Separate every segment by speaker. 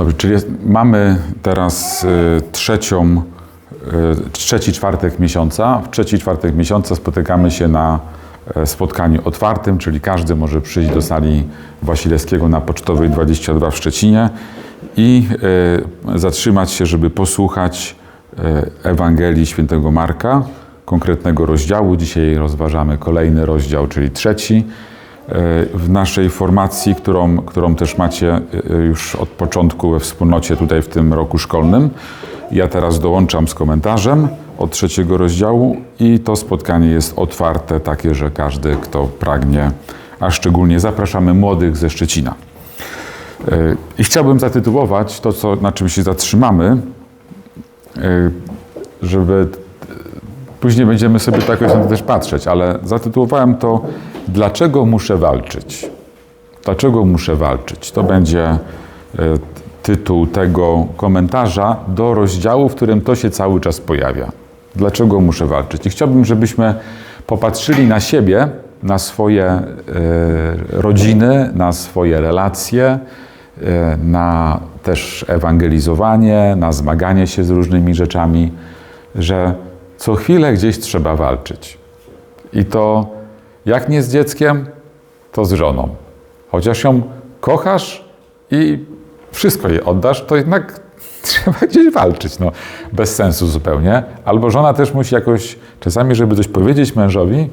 Speaker 1: Dobrze, czyli jest, mamy teraz y, trzecią, y, trzeci czwartek miesiąca. W trzeci czwartek miesiąca spotykamy się na e, spotkaniu otwartym, czyli każdy może przyjść do sali Wasilewskiego na Pocztowej 22 w Szczecinie i y, zatrzymać się, żeby posłuchać y, Ewangelii Świętego Marka, konkretnego rozdziału. Dzisiaj rozważamy kolejny rozdział, czyli trzeci w naszej formacji, którą, którą też macie y, już od początku we wspólnocie tutaj w tym roku szkolnym. Ja teraz dołączam z komentarzem od trzeciego rozdziału i to spotkanie jest otwarte, takie, że każdy, kto pragnie, a szczególnie zapraszamy młodych ze Szczecina. I chciałbym zatytułować to, co, na czym się zatrzymamy, żeby Później będziemy sobie tak na to też patrzeć, ale zatytułowałem to Dlaczego muszę walczyć? Dlaczego muszę walczyć? To będzie e, tytuł tego komentarza do rozdziału, w którym to się cały czas pojawia. Dlaczego muszę walczyć? I chciałbym, żebyśmy popatrzyli na siebie, na swoje e, rodziny, na swoje relacje, e, na też ewangelizowanie, na zmaganie się z różnymi rzeczami, że co chwilę gdzieś trzeba walczyć. I to jak nie z dzieckiem, to z żoną. Chociaż ją kochasz i wszystko jej oddasz, to jednak trzeba gdzieś walczyć. No, bez sensu zupełnie. Albo żona też musi jakoś, czasami, żeby coś powiedzieć mężowi,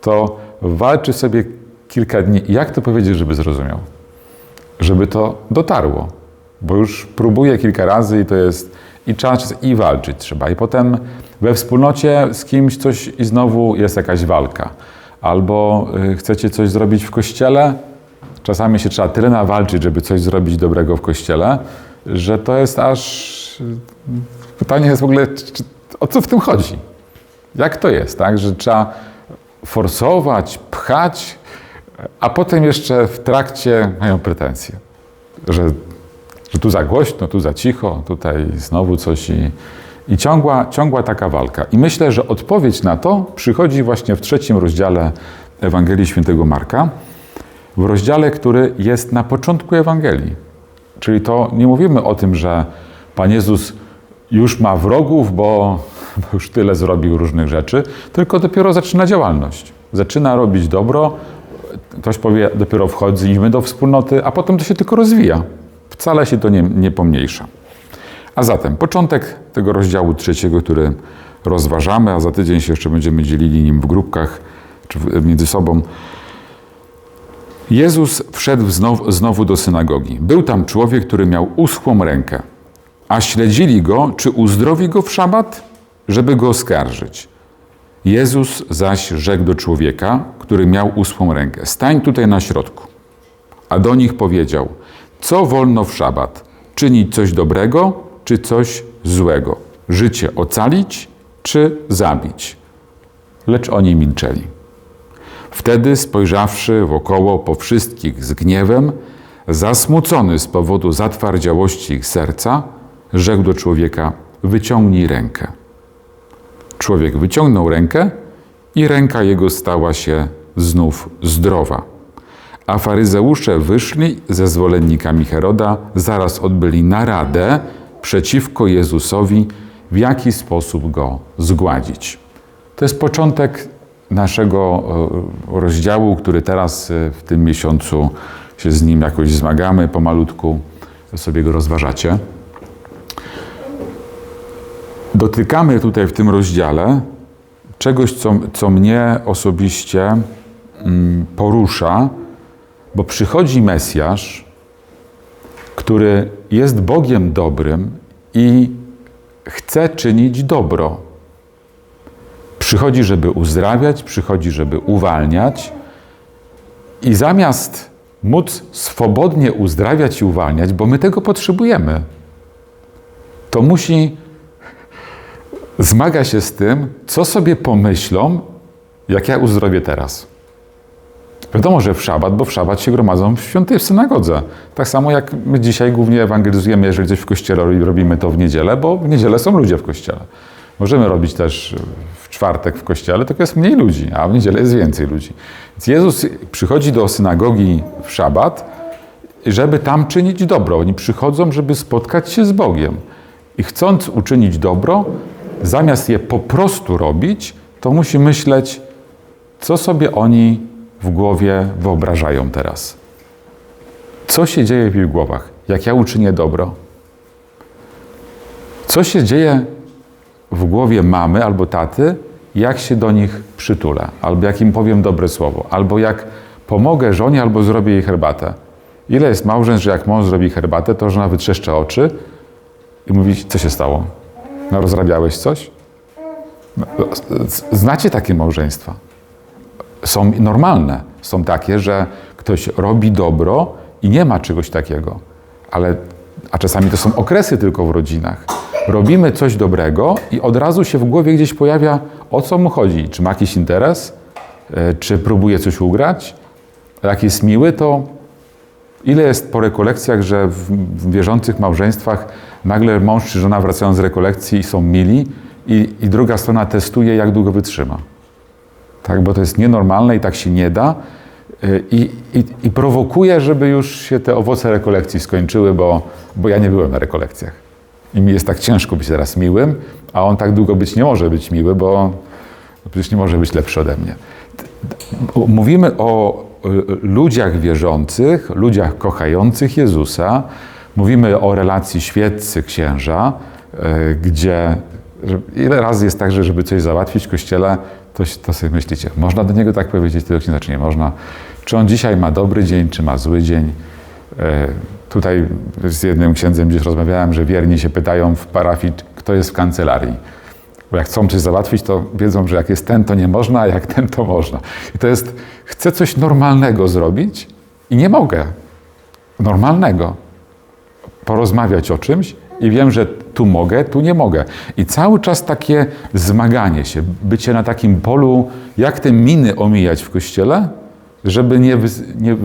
Speaker 1: to walczy sobie kilka dni. Jak to powiedzieć, żeby zrozumiał? Żeby to dotarło. Bo już próbuje kilka razy i to jest i czas i walczyć trzeba. I potem we wspólnocie z kimś coś i znowu jest jakaś walka. Albo y, chcecie coś zrobić w kościele, czasami się trzeba tyle nawalczyć, żeby coś zrobić dobrego w kościele, że to jest aż. Pytanie jest w ogóle, czy, o co w tym chodzi? Jak to jest, tak? Że trzeba forsować, pchać, a potem jeszcze w trakcie mają pretensje, że tu za głośno, tu za cicho, tutaj znowu coś i, i ciągła, ciągła taka walka. I myślę, że odpowiedź na to przychodzi właśnie w trzecim rozdziale Ewangelii Świętego Marka, w rozdziale, który jest na początku Ewangelii. Czyli to nie mówimy o tym, że Pan Jezus już ma wrogów, bo, bo już tyle zrobił różnych rzeczy, tylko dopiero zaczyna działalność. Zaczyna robić dobro, ktoś powie, dopiero wchodzimy do wspólnoty, a potem to się tylko rozwija. Wcale się to nie, nie pomniejsza. A zatem początek tego rozdziału trzeciego, który rozważamy, a za tydzień się jeszcze będziemy dzielili nim w grupkach czy między sobą. Jezus wszedł znowu, znowu do synagogi. Był tam człowiek, który miał uschłą rękę, a śledzili go, czy uzdrowi go w szabat, żeby go oskarżyć. Jezus zaś rzekł do człowieka, który miał uschłą rękę: Stań tutaj na środku. A do nich powiedział: co wolno w szabat? Czynić coś dobrego, czy coś złego? Życie ocalić, czy zabić? Lecz oni milczeli. Wtedy, spojrzawszy wokoło po wszystkich z gniewem, zasmucony z powodu zatwardziałości ich serca, rzekł do człowieka: Wyciągnij rękę. Człowiek wyciągnął rękę i ręka jego stała się znów zdrowa. A faryzeusze wyszli ze zwolennikami Heroda, zaraz odbyli naradę przeciwko Jezusowi, w jaki sposób go zgładzić. To jest początek naszego e, rozdziału, który teraz e, w tym miesiącu się z nim jakoś zmagamy, pomalutku sobie go rozważacie. Dotykamy tutaj w tym rozdziale czegoś, co, co mnie osobiście mm, porusza, bo przychodzi Mesjasz, który jest Bogiem dobrym i chce czynić dobro. Przychodzi, żeby uzdrawiać, przychodzi, żeby uwalniać, i zamiast móc swobodnie uzdrawiać i uwalniać, bo my tego potrzebujemy, to musi zmaga się z tym, co sobie pomyślą, jak ja uzdrowię teraz. Wiadomo, że w szabat, bo w szabat się gromadzą w świątyni, w synagodze. Tak samo jak my dzisiaj głównie ewangelizujemy, jeżeli coś w kościele robimy to w niedzielę, bo w niedzielę są ludzie w kościele. Możemy robić też w czwartek w kościele, tylko jest mniej ludzi, a w niedzielę jest więcej ludzi. Więc Jezus przychodzi do synagogi w szabat żeby tam czynić dobro. Oni przychodzą, żeby spotkać się z Bogiem. I chcąc uczynić dobro, zamiast je po prostu robić, to musi myśleć, co sobie oni w głowie wyobrażają teraz. Co się dzieje w ich głowach, jak ja uczynię dobro? Co się dzieje w głowie mamy albo taty, jak się do nich przytulę, albo jak im powiem dobre słowo, albo jak pomogę żonie, albo zrobię jej herbatę. Ile jest małżeństw, że jak mąż zrobi herbatę, to żona wytrzeszcza oczy i mówi, co się stało? No rozrabiałeś coś? No, znacie takie małżeństwa? Są normalne. Są takie, że ktoś robi dobro i nie ma czegoś takiego. Ale, a czasami to są okresy tylko w rodzinach. Robimy coś dobrego i od razu się w głowie gdzieś pojawia, o co mu chodzi. Czy ma jakiś interes? E, czy próbuje coś ugrać? Jak jest miły, to ile jest po rekolekcjach, że w, wierzących małżeństwach nagle mąż czy żona wracają z rekolekcji i są mili i, i druga strona testuje, jak długo wytrzyma. Tak, bo to jest nienormalne i tak się nie da. Y, I, i, i prowokuje, żeby już się te owoce rekolekcji skończyły, bo, bo ja nie byłem na rekolekcjach. I mi jest tak ciężko być teraz miłym, a on tak długo być nie może być miły, bo przecież nie może być lepszy ode mnie. Mówimy o ludziach wierzących, ludziach kochających Jezusa. Mówimy o relacji świeccy-księża, y, gdzie ile razy jest tak, że żeby coś załatwić w kościele, to, to sobie myślicie, można do niego tak powiedzieć tego księdza, czy nie można? Czy on dzisiaj ma dobry dzień, czy ma zły dzień? E, tutaj z jednym księdzem gdzieś rozmawiałem, że wierni się pytają w parafii, kto jest w kancelarii. Bo jak chcą coś załatwić, to wiedzą, że jak jest ten, to nie można, a jak ten, to można. I to jest, chcę coś normalnego zrobić i nie mogę. Normalnego. Porozmawiać o czymś i wiem, że tu mogę, tu nie mogę. I cały czas takie zmaganie się, bycie na takim polu, jak te miny omijać w kościele, żeby nie, wy, nie,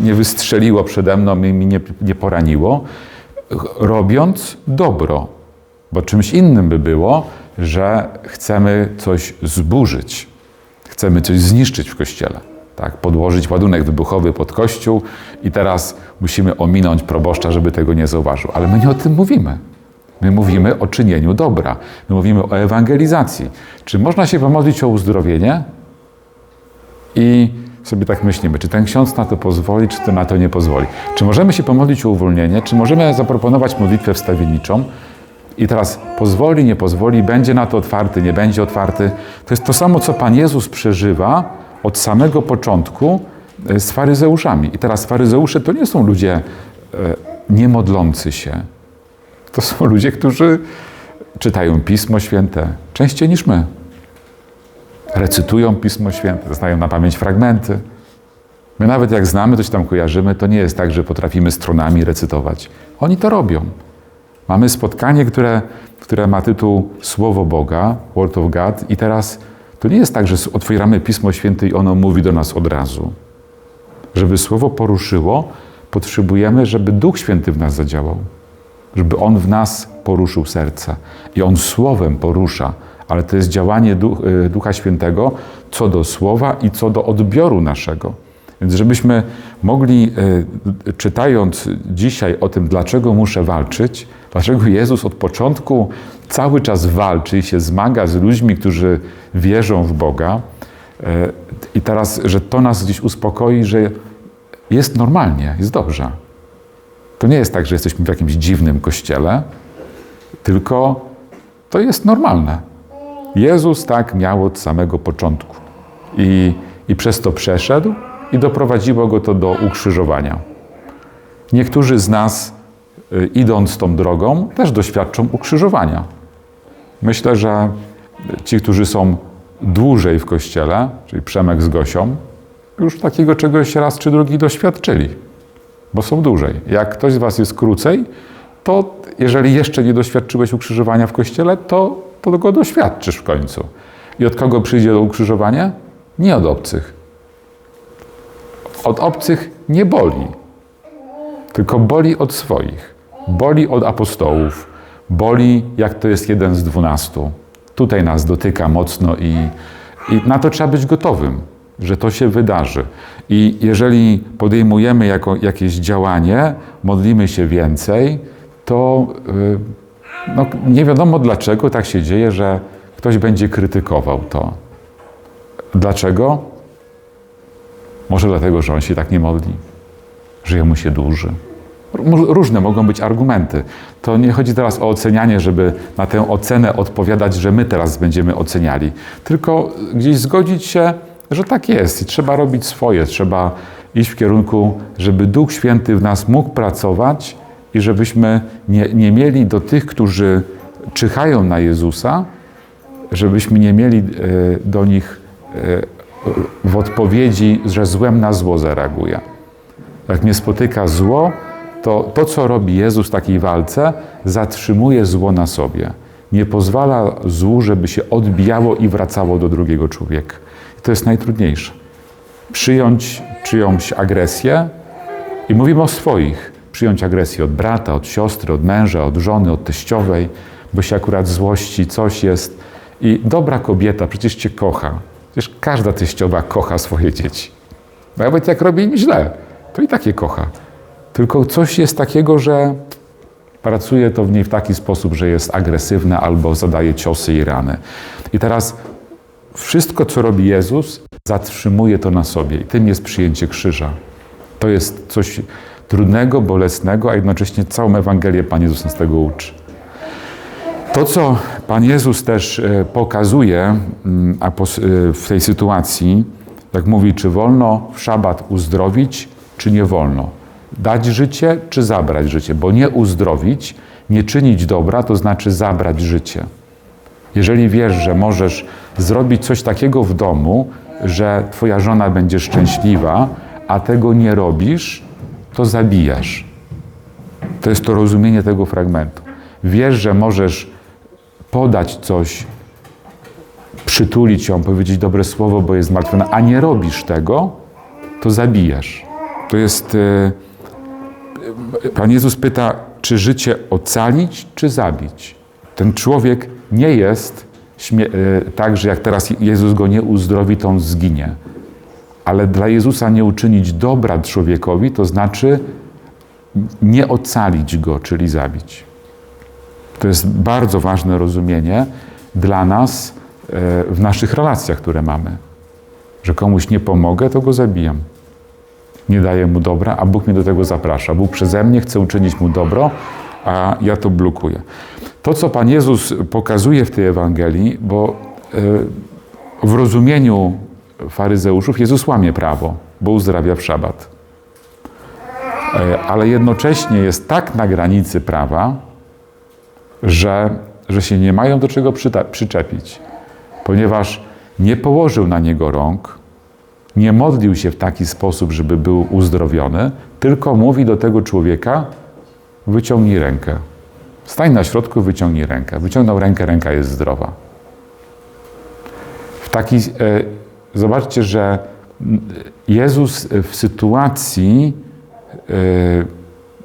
Speaker 1: nie wystrzeliło przede mną i mi nie, nie poraniło, robiąc dobro. Bo czymś innym by było, że chcemy coś zburzyć, chcemy coś zniszczyć w kościele. Tak, podłożyć ładunek wybuchowy pod kościół i teraz musimy ominąć proboszcza, żeby tego nie zauważył. Ale my nie o tym mówimy. My mówimy o czynieniu dobra. My mówimy o ewangelizacji. Czy można się pomodlić o uzdrowienie? I sobie tak myślimy, czy ten ksiądz na to pozwoli, czy to na to nie pozwoli. Czy możemy się pomodlić o uwolnienie? Czy możemy zaproponować modlitwę wstawienniczą? I teraz pozwoli, nie pozwoli, będzie na to otwarty, nie będzie otwarty. To jest to samo, co Pan Jezus przeżywa od samego początku e, z faryzeuszami. I teraz faryzeusze to nie są ludzie e, niemodlący się, to są ludzie, którzy czytają Pismo Święte częściej niż my. Recytują Pismo Święte, znają na pamięć fragmenty. My nawet jak znamy, się tam kojarzymy, to nie jest tak, że potrafimy stronami recytować. Oni to robią. Mamy spotkanie, które, które ma tytuł Słowo Boga, Word of God i teraz to nie jest tak, że otwieramy Pismo Święte i ono mówi do nas od razu. Żeby Słowo poruszyło, potrzebujemy, żeby Duch Święty w nas zadziałał żeby On w nas poruszył serce. I On słowem porusza, ale to jest działanie y, Ducha Świętego co do słowa i co do odbioru naszego. Więc żebyśmy mogli, y, czytając dzisiaj o tym, dlaczego muszę walczyć, dlaczego Jezus od początku cały czas walczy i się zmaga z ludźmi, którzy wierzą w Boga, y, i teraz, że to nas gdzieś uspokoi, że jest normalnie, jest dobrze. To nie jest tak, że jesteśmy w jakimś dziwnym kościele, tylko to jest normalne. Jezus tak miał od samego początku i, i przez to przeszedł i doprowadziło go to do ukrzyżowania. Niektórzy z nas, idąc tą drogą, też doświadczą ukrzyżowania. Myślę, że ci, którzy są dłużej w kościele, czyli Przemek z Gosią, już takiego czegoś raz czy drugi doświadczyli bo są dłużej. Jak ktoś z Was jest krócej, to jeżeli jeszcze nie doświadczyłeś ukrzyżowania w kościele, to, to go doświadczysz w końcu. I od kogo przyjdzie do ukrzyżowania? Nie od obcych. Od obcych nie boli, tylko boli od swoich. Boli od apostołów. Boli, jak to jest jeden z dwunastu. Tutaj nas dotyka mocno i, i na to trzeba być gotowym. że to się wydarzy. I jeżeli podejmujemy jako, jakieś działanie, modlimy się więcej, to y, no, nie wiadomo dlaczego tak się dzieje, że ktoś będzie krytykował to. Dlaczego? Może dlatego, że on się tak nie modli, że jemu się dłuży. Różne mogą być argumenty. To nie chodzi teraz o ocenianie, żeby na tę ocenę odpowiadać, że my teraz będziemy oceniali, tylko gdzieś zgodzić się, że tak jest i trzeba robić swoje, trzeba iść w kierunku, żeby Duch Święty w nas mógł pracować i żebyśmy nie, nie mieli do tych, którzy czyhają na Jezusa, żebyśmy nie mieli e, do nich e, w odpowiedzi, że złem na zło zareaguje. Jak mnie spotyka zło, to to, co robi Jezus w takiej walce, zatrzymuje zło na sobie. Nie pozwala złu, żeby się odbijało i wracało do drugiego człowieka. I to jest najtrudniejsze. Przyjąć czyjąś agresję i mówimy o swoich. Przyjąć agresję od brata, od siostry, od męża, od żony, od teściowej, bo się akurat złości coś jest. I dobra kobieta przecież cię kocha. Przecież każda teściowa kocha swoje dzieci. Nawet jak robi im źle, to i tak je kocha. Tylko coś jest takiego, że pracuje to w niej w taki sposób, że jest agresywne albo zadaje ciosy i rany. I teraz wszystko, co robi Jezus, zatrzymuje to na sobie. I tym jest przyjęcie krzyża. To jest coś trudnego, bolesnego, a jednocześnie całą Ewangelię Pan Jezus nas tego uczy. To, co Pan Jezus też e, pokazuje mm, e, w tej sytuacji, jak mówi, czy wolno w szabat uzdrowić, czy nie wolno. Dać życie, czy zabrać życie, bo nie uzdrowić, nie czynić dobra, to znaczy zabrać życie. Jeżeli wiesz, że możesz zrobić coś takiego w domu, że twoja żona będzie szczęśliwa, a tego nie robisz, to zabijasz. To jest to rozumienie tego fragmentu. Wiesz, że możesz podać coś, przytulić ją, powiedzieć dobre słowo, bo jest zmartwiona, a nie robisz tego, to zabijasz. To jest. E, Pan Jezus pyta, czy życie ocalić, czy zabić. Ten człowiek nie jest e, tak, że jak teraz Jezus go nie uzdrowi, to on zginie. Ale dla Jezusa nie uczynić dobra człowiekowi, to znaczy nie ocalić go, czyli zabić. To jest bardzo ważne rozumienie dla nas e, w naszych relacjach, które mamy. Że komuś nie pomogę, to go zabijam. Nie daję mu dobra, a Bóg mnie do tego zaprasza. Bóg przeze mnie chce uczynić mu dobro, a ja to blokuję. To, co Pan Jezus pokazuje w tej Ewangelii, bo e, w rozumieniu faryzeuszów Jezus łamie prawo, bo uzdrawia w szabat. E, ale jednocześnie jest tak na granicy prawa, że, że się nie mają do czego przyczepić, ponieważ nie położył na niego rąk, nie modlił się w taki sposób, żeby był uzdrowiony, tylko mówi do tego człowieka: wyciągnij rękę. Stań na środku, wyciągnij rękę. Wyciągnął rękę, ręka jest zdrowa. W taki, e, zobaczcie, że Jezus w sytuacji, e,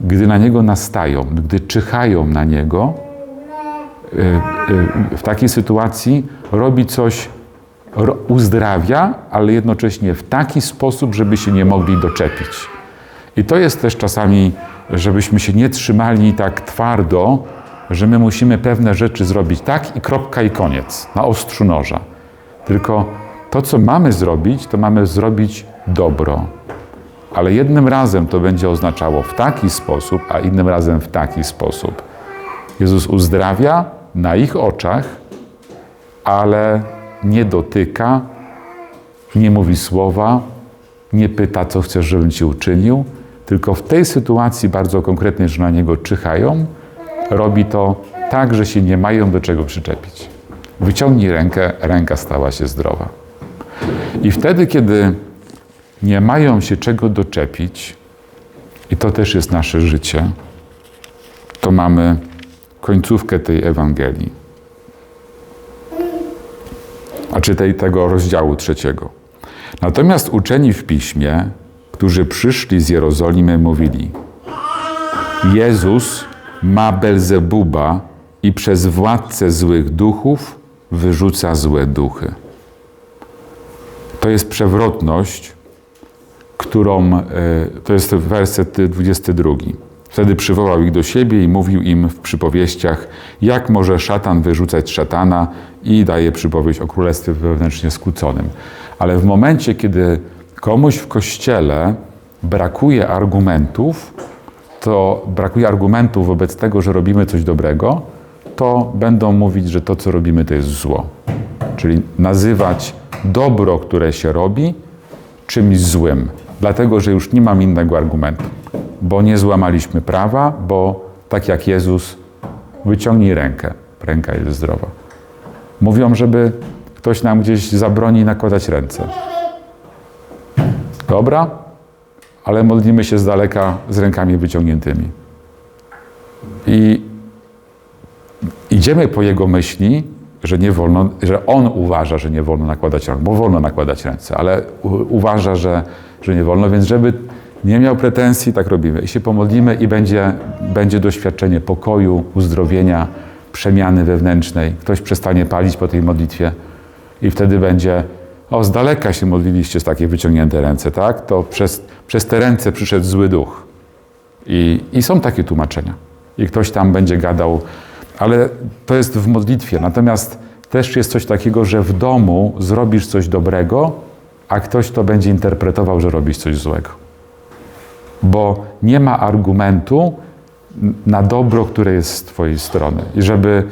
Speaker 1: gdy na Niego nastają, gdy czyhają na Niego, e, w takiej sytuacji robi coś, uzdrawia, ale jednocześnie w taki sposób, żeby się nie mogli doczepić. I to jest też czasami, żebyśmy się nie trzymali tak twardo, że my musimy pewne rzeczy zrobić tak i kropka i koniec, na ostrzu noża. Tylko to, co mamy zrobić, to mamy zrobić dobro. Ale jednym razem to będzie oznaczało w taki sposób, a innym razem w taki sposób. Jezus uzdrawia na ich oczach, ale nie dotyka, nie mówi słowa, nie pyta, co chcesz, żebym ci uczynił, tylko w tej sytuacji bardzo konkretnej, że na niego czyhają, robi to tak, że się nie mają do czego przyczepić. Wyciągnij rękę, ręka stała się zdrowa. I wtedy, kiedy nie mają się czego doczepić, i to też jest nasze życie, to mamy końcówkę tej Ewangelii. A czy tej, tego rozdziału trzeciego. Natomiast uczeni w piśmie, którzy przyszli z Jerozolimy, mówili: Jezus ma Belzebuba i przez władcę złych duchów wyrzuca złe duchy. To jest przewrotność, którą, e, to jest werset 22. Wtedy przywołał ich do siebie i mówił im w przypowieściach, jak może szatan wyrzucać szatana i daje przypowieść o królestwie wewnętrznie skłóconym. Ale w momencie, kiedy komuś w kościele brakuje argumentów, to brakuje argumentów wobec tego, że robimy coś dobrego, to będą mówić, że to, co robimy, to jest zło. Czyli nazywać dobro, które się robi, czymś złym, dlatego że już nie mam innego argumentu, bo nie złamaliśmy prawa, bo tak jak Jezus, wyciągnij rękę, ręka jest zdrowa. Mówią, żeby ktoś nam gdzieś zabroni nakładać ręce. Dobra, ale modlimy się z daleka z rękami wyciągniętymi. I idziemy po jego myśli, że nie wolno, że on uważa, że nie wolno nakładać rąk, bo wolno nakładać ręce, ale uważa, że, że nie wolno, więc żeby nie miał pretensji, tak robimy. I się pomodlimy i będzie, będzie doświadczenie pokoju, uzdrowienia, przemiany wewnętrznej. Ktoś przestanie palić po tej modlitwie i wtedy będzie, o z daleka się modliliście z takie wyciągnięte ręce, tak? To przez, przez te ręce przyszedł zły duch. I, I są takie tłumaczenia. I ktoś tam będzie gadał, ale to jest w modlitwie. Natomiast też jest coś takiego, że w domu zrobisz coś dobrego, a ktoś to będzie interpretował, że robisz coś złego. Bo nie ma argumentu na dobro, które jest z Twojej strony. I żeby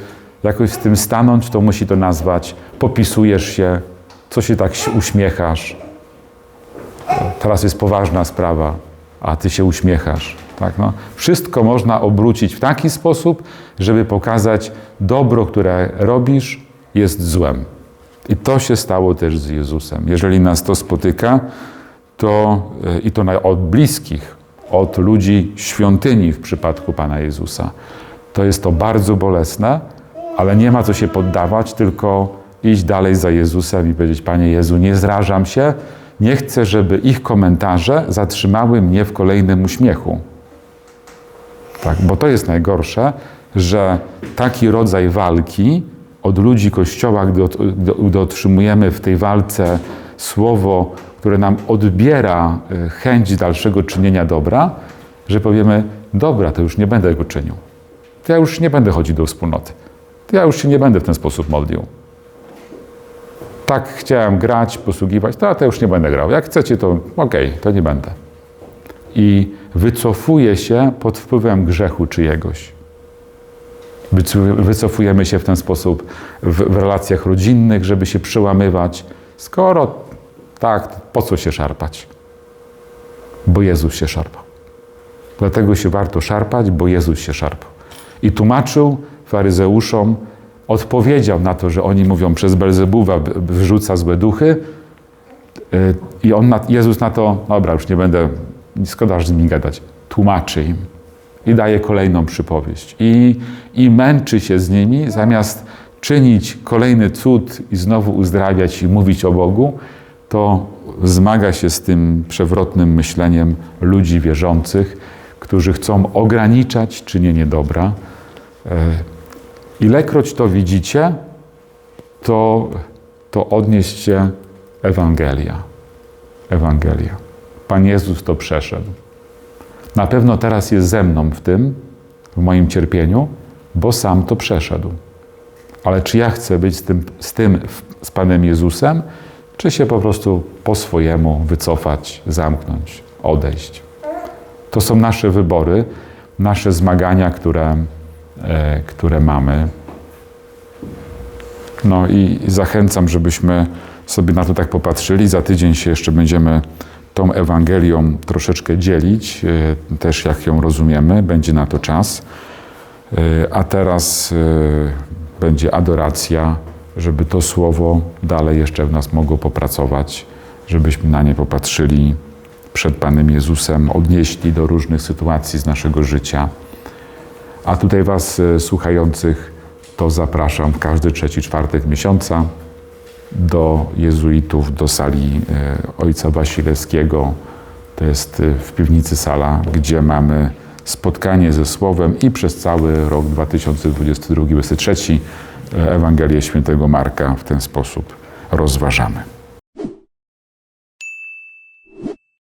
Speaker 1: jakoś z tym stanąć, to musi to nazwać, popisujesz się, co się tak uśmiechasz. Teraz jest poważna sprawa, a Ty się uśmiechasz. Tak, no. Wszystko można obrócić w taki sposób, żeby pokazać, dobro, które robisz, jest złem. I to się stało też z Jezusem. Jeżeli nas to spotyka, to i to od bliskich, od ludzi świątyni w przypadku Pana Jezusa, to jest to bardzo bolesne, ale nie ma co się poddawać, tylko iść dalej za Jezusem i powiedzieć: Panie Jezu, nie zrażam się, nie chcę, żeby ich komentarze zatrzymały mnie w kolejnym uśmiechu. Tak, bo to jest najgorsze, że taki rodzaj walki od ludzi Kościoła, gdy, gdy otrzymujemy w tej walce słowo, które nam odbiera chęć dalszego czynienia dobra, że powiemy, dobra, to już nie będę go czynił. To ja już nie będę chodził do wspólnoty. To ja już się nie będę w ten sposób modlił. Tak chciałem grać, posługiwać, to ja to już nie będę grał. Jak chcecie, to okej, okay, to nie będę. I wycofuje się pod wpływem grzechu czyjegoś. Wycofujemy się w ten sposób w, w relacjach rodzinnych, żeby się przełamywać. Skoro tak, po co się szarpać? Bo Jezus się szarpał. Dlatego się warto szarpać, bo Jezus się szarpał. I tłumaczył faryzeuszom, odpowiedział na to, że oni mówią przez Belzebuwa wrzuca złe duchy. I on Jezus na to, dobra, już nie będę, szkoda z nimi gadać, tłumaczy im i daje kolejną przypowieść. I, I męczy się z nimi, zamiast czynić kolejny cud i znowu uzdrawiać i mówić o Bogu, to zmaga się z tym przewrotnym myśleniem ludzi wierzących, którzy chcą ograniczać czynienie dobra. Ilekroć to widzicie, to, to odnieście Ewangelia. Ewangelia. Pan Jezus to przeszedł. Na pewno teraz jest ze mną w tym, w moim cierpieniu, bo sam to przeszedł. Ale czy ja chcę być z tym, z, tym, z Panem Jezusem, czy się po prostu po swojemu wycofać, zamknąć, odejść? To są nasze wybory, nasze zmagania, które, e, które mamy. No i zachęcam, żebyśmy sobie na to tak popatrzyli. Za tydzień się jeszcze będziemy tą Ewangelią troszeczkę dzielić, e, też jak ją rozumiemy, będzie na to czas. E, a teraz będzie adoracja, żeby to słowo dalej jeszcze w nas mogło popracować, żebyśmy na nie popatrzyli przed Panem Jezusem, odnieśli do różnych sytuacji z naszego życia. A tutaj Was słuchających to zapraszam w każdy trzeci czwartek miesiąca do jezuitów, do sali Ojca Wasilewskiego. To jest w piwnicy sala, gdzie mamy spotkanie ze Słowem i przez cały rok 2022-2023 Ewangelię Świętego Marka w ten sposób rozważamy.